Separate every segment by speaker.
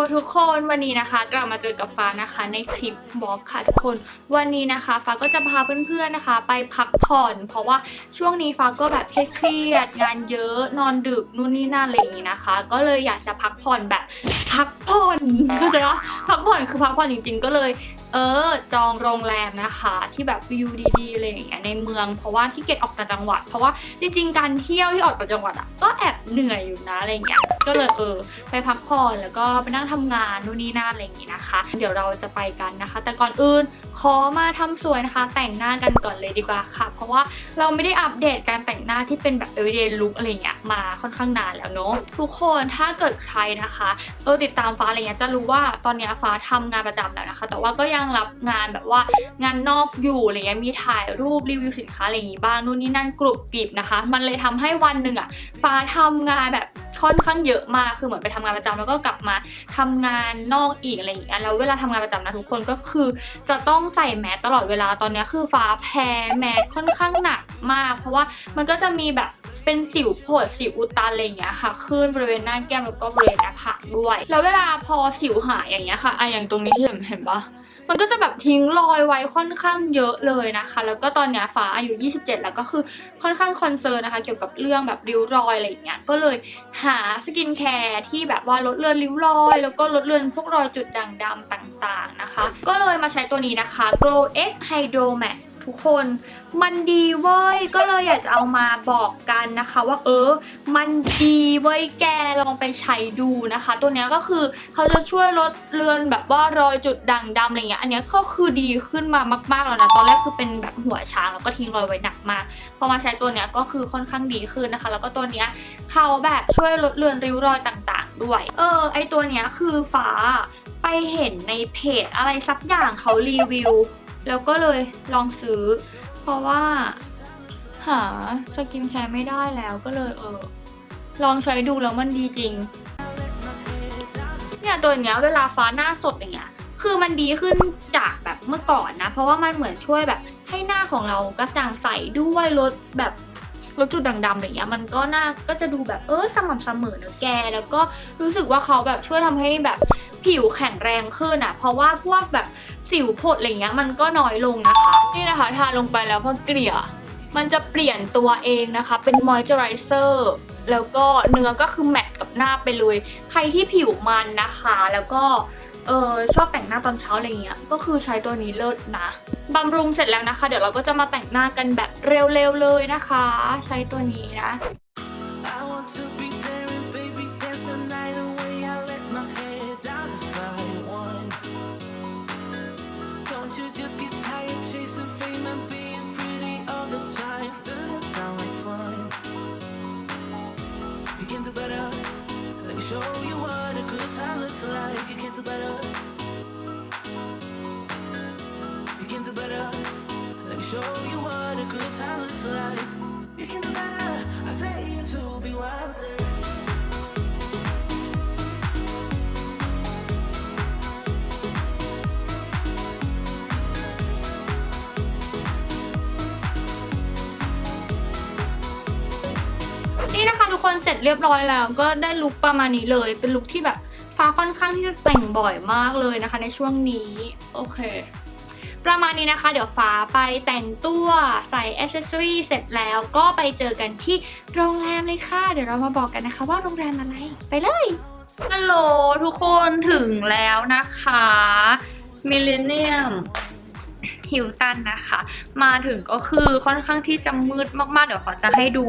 Speaker 1: ฮัลโหลทุกคนวันนี้นะคะ กลับมาเจอกับฟ้านะคะในคลิปบล็อกค่ะทุกคน วันนี้นะคะ ฟ้าก็จะพาเพื่อนๆนะคะ ไปพักผ่อน เพราะว่าช่วงนี้ฟ้าก็แบบเครียดงานเยอะนอนดึกนู่นนี่นั่นอะไรอย่างนี้นะคะ ก็เลยอยากจะพักผ่อนแบบพักผ่อนเข้าใจว่าพักผ่อนคือพักผ่อนจริง ๆ ก็เลยเออจองโรงแรมนะคะ ที่แบบวิวดีๆอะไรอย่างเงี้ยในเมืองเพราะว่าขี้เกียจออกต่างจังหวัด เพราะว่าจริงๆการเที่ยวที่ออกต่างจังหวัดอะก็แอบเหนื่อยอยู่นะอะไรเงี้ยก็เลยเออ ไปพักผ่อนแล้วก็ไปนั่งทำงานนู่นนี่นั่นอะไรอย่างงี้นะคะ เดี๋ยวเราจะไปกันนะคะ แต่ก่อนอื่นขอมาทำสวยนะคะ แต่งหน้ากันก่อนเลยดีกว่าค่ะ เพราะว่าเราไม่ได้อัปเดตการแต่งหน้าที่เป็นแบบ everyday look อะไรเงี้ยมาค่อนข้างนานแล้วเนอะทุกคนถ้าเกิดใครนะคะเออติดตามฟ้าอะไรเงี้ยจะรู้ว่าตอนเนี้ยฟ้าทำงานประจำแล้วนะคะ แต่ว่าก็ยังรับงานแบบว่างานนอกอยู่อะไรเงี้ยมีถ่ายรูปรีวิวสินค้าอะไรอย่างงี้บ้างนู่นนี่นั่นกรุบกริบนะคะ มันเลยทำให้วันหนึ่งอะฟ้าทำงานแบบค่อนข้างเยอะมากคือเหมือนไปทำงานประจำแล้วก็กลับมาทำงานนอกอีกอะไรอย่างเงี้ยแล้วเวลาทำงานประจำนะทุกคนก็คือ จะต้องใส่แมสตลอดเวลาตอนเนี้ยคือฟ้าแพ้แมสค่อนข้างหนักมาก เพราะว่ามันก็จะมีแบบ เป็นสิวโผดสิวอุดตันอะไรอย่างเงี้ยค่ะ ขึ้นบริเวณหน้าแก้มแล้วก็บริเวณหน้าผากด้วย แล้วเวลาพอสิวหายอย่างเงี้ยค่ะอะอย่างตรงนี้เห็นเห็นปะมันก็จะแบบทิ้งรอยไว้ค่อนข้างเยอะเลยนะคะ แล้วก็ตอนเนี้ยฟ้าอายุ 27 แล้วก็คือค่อนข้างคอนเซิร์นนะคะ เกี่ยวกับเรื่องแบบริ้วรอยอะไรอย่างเงี้ย ก็เลยหาสกินแคร์ที่แบบว่าลดเลือนริ้วรอย แล้วก็ลดเลือนพวกรอยจุดด่างดำต่างๆนะคะ ก็เลยมาใช้ตัวนี้นะคะ Glow X Hydro Matte ทุกคน มันดีเว้ย ก็เลยอยากจะเอามาบอกกันนะคะว่าเออ มันดีเว้ยแกลองไปใช้ดูนะคะ ตัวเนี้ยก็คือเขาจะช่วยลดเลือนแบบว่ารอยจุดด่างดำอะไรเงี้ย อันเนี้ยก็คือดีขึ้นมามากๆแล้วนะ ตอนแรกคือเป็นแบบหัวช้างแล้วก็ทิ้งรอยไว้หนักมาก พอมาใช้ตัวเนี้ยก็คือค่อนข้างดีขึ้นนะคะ แล้วก็ตัวเนี้ยเขาแบบช่วยลดเลือนริ้วรอยต่างๆ ด้วย เออ ไอตัวเนี้ยคือฟ้าไปเห็นในเพจอะไรสักอย่างเขารีวิว แล้วก็เลยลองซื้อ เพราะว่าหาสกินแคร์ไม่ได้แล้วก็เลยเออ ลองใช้ดูแล้วมันดีจริง เนี่ยตัวเนี้ยเวลาฟ้าหน้าสดอย่างเงี้ยคือมันดีขึ้นจากแบบเมื่อก่อนนะ เพราะว่ามันเหมือนช่วยแบบให้หน้าของเรากระจ่างใสด้วยลดแบบลดจุดด่างดำอะไรเงี้ยมันก็หน้าก็จะดูแบบเออสม่ำเสมอเนอะแก แล้วก็รู้สึกว่าเขาแบบช่วยทำให้แบบ ผิวแข็งแรงขึ้นอะ เพราะว่าพวกแบบสิวผดอะไรเงี้ยมันก็น้อยลงนะคะ นี่นะคะทาลงไปแล้วพอเกลี่ยมันจะเปลี่ยนตัวเองนะคะ เป็นมอยเจอไรเซอร์แล้วก็เนื้อก็คือแมทกับหน้าไปเลย ใครที่ผิวมันนะคะ แล้วก็เออชอบแต่งหน้าตอนเช้าอะไรเงี้ย ก็คือใช้ตัวนี้เลิศนะบำรุงเสร็จแล้วนะคะ เดี๋ยวเราก็จะมาแต่งหน้ากันแบบเร็วๆเลยนะคะ ใช้ตัวนี้นะ
Speaker 2: I want to be you just get tired chasing fame and being pretty all the time? Doesn't sound like fun. You can do better. Let me show you what a good time looks like. You can do better. You can do better. Let me show you what a good time looks like. You can do better.
Speaker 1: ทุกคนเสร็จเรียบร้อยแล้ว ก็ได้ลุคประมาณนี้เลย เป็นลุคที่แบบฟ้าค่อนข้างที่จะแต่งบ่อยมากเลยนะคะ ในช่วงนี้โอเค ประมาณนี้นะคะ เดี๋ยวฟ้าไปแต่งตัวใส่อ c เซสซอรีเสร็จแล้วก็ไปเจอกันที่โรงแรมเลยค่ะ เดี๋ยวเรามาบอกกันนะคะ ว่าโรงแรมอะไรไปเลยฮัลโหลทุกคนถึงแล้วนะคะมิเลเนียม ฮิลตันนะคะ มาถึงก็คือค่อนข้างที่จะมืดมากๆ เดี๋ยวขอจะให้ดู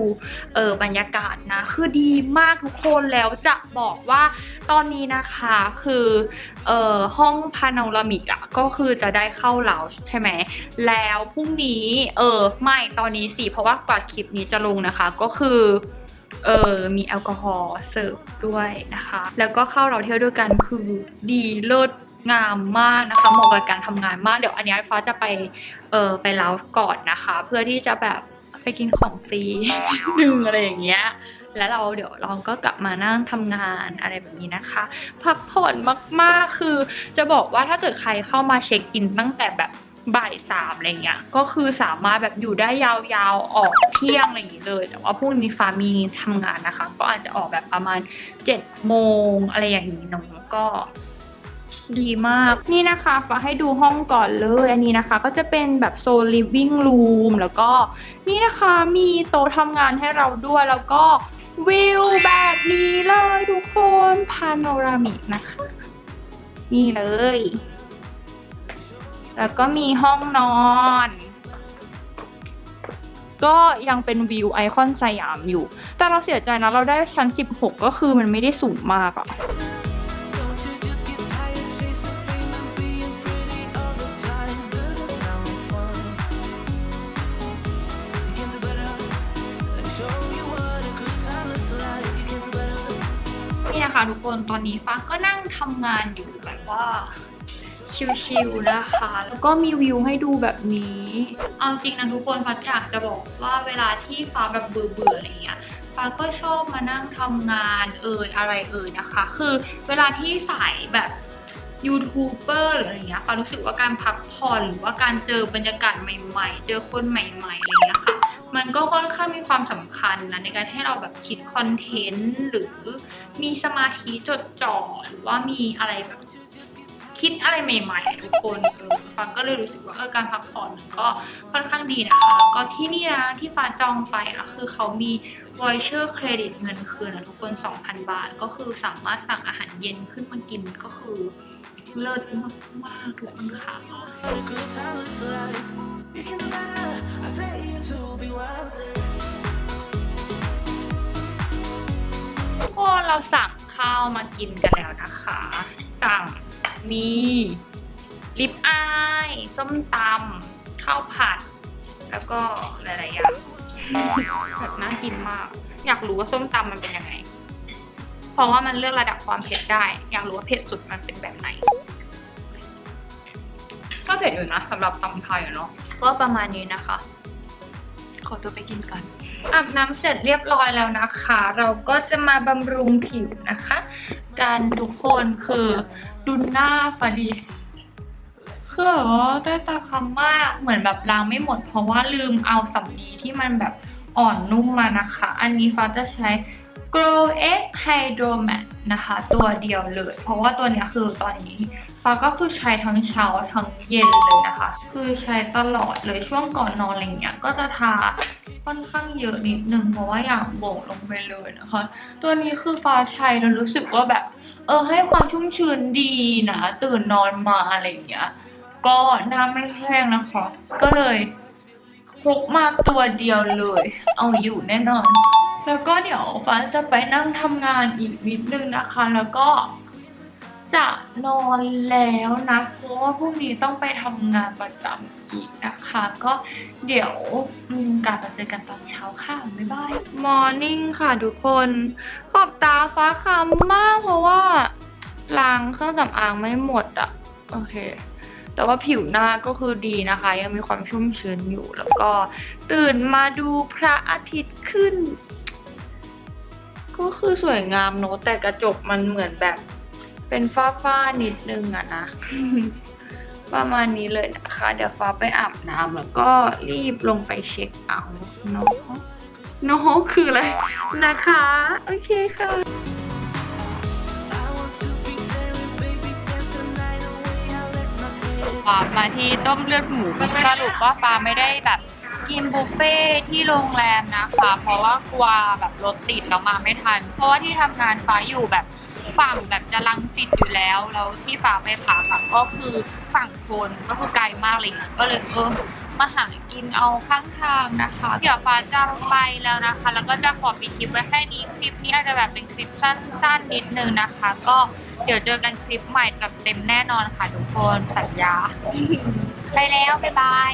Speaker 1: เออบรรยากาศนะ คือดีมากทุกคนแล้วจะบอกว่าตอนนี้นะคะคือเอ่อห้องพานารามิกอะก็คือจะได้เข้าเลาใช่ไหมแล้วพรุ่งนี้เออไม่ตอนนี้สิเพราะว่ากว่าคลิปนี้จะลงนะคะก็คือเออมีแอลกอฮอล์เสิร์ฟด้วยนะคะ แล้วก็เข้าเราเที่ยวด้วยกันคือดีเลิศ งามมากนะคะเหมาะกับการทำงานมาก เดี๋ยวอันนี้ฟ้าจะไปเออไปเลาก่อนนะคะ เพื่อที่จะแบบไปกินของฟรีหนึ่งอะไรอย่างเงี้ย แล้วเราเดี๋ยวเราก็กลับมานั่งทำงานอะไรแบบนี้นะคะ พักผ่อนมากๆคือจะบอกว่าถ้าเกิดใครเข้ามาเช็คอินตั้งแต่แบบบ่ายสามอะไรเงี้ย ก็คือสามารถแบบอยู่ได้ยาวๆ ออกเที่ยงอะไรอย่างงี้เลย แต่ว่าพรุ่งนี้ฟ้ามีทำงานนะคะ ก็อาจจะออกแบบประมาณเจ็ดโมงอะไรอย่างนี้เนาะก็ ดีมาก นี่นะคะฟ้าให้ดูห้องก่อนเลย อันนี้นะคะก็จะเป็นแบบโซน living room แล้วก็นี่นะคะมีโต๊ะทำงานให้เราด้วยแล้วก็วิวแบบนี้เลยทุกคนพาโนรามิกนะคะ นี่เลย แล้วก็มีห้องนอน ก็ยังเป็นวิวไอคอนสยามอยู่ แต่เราเสียใจนะ เราได้ชั้น 16 ก็คือมันไม่ได้สูงมากอะ คะทุกคนตอนนี้ฟ้าก็นั่งทำงานอยู่แบบว่าชิลๆนะคะ แล้วก็มีวิวให้ดูแบบนี้ เอาจริงนะทุกคนฟ้าอยากจะบอกว่าเวลาที่ฟ้าแบบเบื่อๆอะไรเงี้ยฟ้าก็ชอบมานั่งทำงานเอ่ยอะไรเอ่ยนะคะ คือเวลาที่สายแบบยูทูบเบอร์หรืออะไรเงี้ยฟ้ารู้สึกว่าการพักผ่อนหรือว่าการเจอบรรยากาศใหม่ ๆ เจอคนใหม่ๆอะไรเงี้ยค่ะ มันก็ค่อนข้างมีความสำคัญนะในการให้เราแบบคิดคอนเทนต์หรือมีสมาธิจดจ่อหรือว่ามีอะไรแบบคิดอะไรใหม่ๆ ทุกคนเออฟังก็เลยรู้สึกว่าเออการพักผ่อนก็ค่อนข้างดีนะคะแล้วก็ที่นี่นะที่ฟ้าจองไปอะคือเขามี voucher credit เงินคืนนะทุกคน 2,000 บาท ก็คือสามารถสั่งอาหารเย็นขึ้นมากินก็คือ เลิศมากๆทุกคนค่ะ ทุกคนเราสั่งข้าวมากินกันแล้วนะคะ สั่งมีลิปอายส้มตำข้าวผัด แล้วก็หลายๆอย่างแบบน่ากินมาก อยากรู้ว่าส้มตำมันเป็นยังไง ราะว่ามันเลือกระดับความเผ็ดได้ อยากรู้ว่าเผ็ดสุดมันเป็นแบบไหน ก็เผ็ดอยู่นะสำหรับตำไทยอะเนาะ ก็ประมาณนี้นะคะ ขอตัวไปกินก่อนอาบน้ำเสร็จเรียบร้อยแล้วนะคะ เราก็จะมาบำรุงผิวนะคะ การทุกคนคือดูหน้าฟาดีคือแบบว่าใต้ตาคำมากเหมือนแบบล้างไม่หมด เพราะว่าลืมเอาสำลีที่มันแบบอ่อนนุ่มมานะคะ อันนี้ฟ้าจะใช้ Glow X Hydromat นะคะ ตัวเดียวเลย เพราะว่าตัวเนี้ยคือตอนนี้ฟ้าก็คือใช้ทั้งเช้าทั้งเย็นเลยนะคะ คือใช้ตลอดเลยช่วงก่อนนอนอะไรเงี้ยก็จะทาค่อนข้างเยอะนิดนึงเพราะว่าอยากโบกลงไปเลยนะคะ ตัวนี้คือฟ้าใช้แล้วรู้สึกว่าแบบเออให้ความชุ่มชื้นดีนะตื่นนอนมาอะไรเงี้ยก็หน้าไม่แห้งนะคะ ก็เลยพกมาตัวเดียวเลย เอาอยู่แน่นอน แล้วก็เดี๋ยวฟ้าจะไปนั่งทำงานอีกนิดนึงนะคะ แล้วก็จะนอนแล้วนะเพราะว่าพรุ่งนี้ต้องไปทำงานประจำอีกนะคะ ก็เดี๋ยวอืมกลับมาเจอกันตอนเช้าค่ะบ๊ายบายมอร์นิ่งค่ะทุกคน ขอบตาฟ้าคำมากเพราะว่าล้างเครื่องสำอางไม่หมดอะโอเค แต่ว่าผิวหน้าก็คือดีนะคะ ยังมีความชุ่มชื้นอยู่แล้วก็ตื่นมาดูพระอาทิตย์ขึ้น ก็คือสวยงามเนอะแต่กระจกมันเหมือนแบบ เป็นฝ้าฝ้าๆนิดนึงอะนะ ประมาณนี้เลยนะคะ เดี๋ยวฟ้าไปอาบน้ำแล้วก็รีบลงไปเช็คเอาท์เนาะเนาะคืออะไรนะคะ โอเคค่ะ
Speaker 2: I want to be daring, baby. Dance the night away. I'll let my head.
Speaker 1: ฟ้ามาที่ต้มเลือดหมูสรุปว่าฟ้าไม่ได้แบบ กินบุฟเฟ่ที่โรงแรมนะคะ เพราะว่ากลัวแบบรถติดแล้วมาไม่ทัน เพราะว่าที่ทำงานฟ้าอยู่แบบฝั่งแบบจะลังสิตอยู่แล้วแล้วที่ฟ้าไปพักอะก็คือฝั่งทนก็คือไกลมากเลยก็เลยเออมาหากินเอาข้างทางนะคะ เดี๋ยวฟ้าจะไปแล้วนะคะ แล้วก็จะขอปิดคลิปไว้แค่นี้คลิปนี้อาจจะแบบเป็นคลิปสั้นๆนิดนึงนะคะ ก็เดี๋ยวเจอกันคลิปใหม่กับเต็มแน่นอนค่ะทุกคนสัญญา ไปแล้วบ๊ายบาย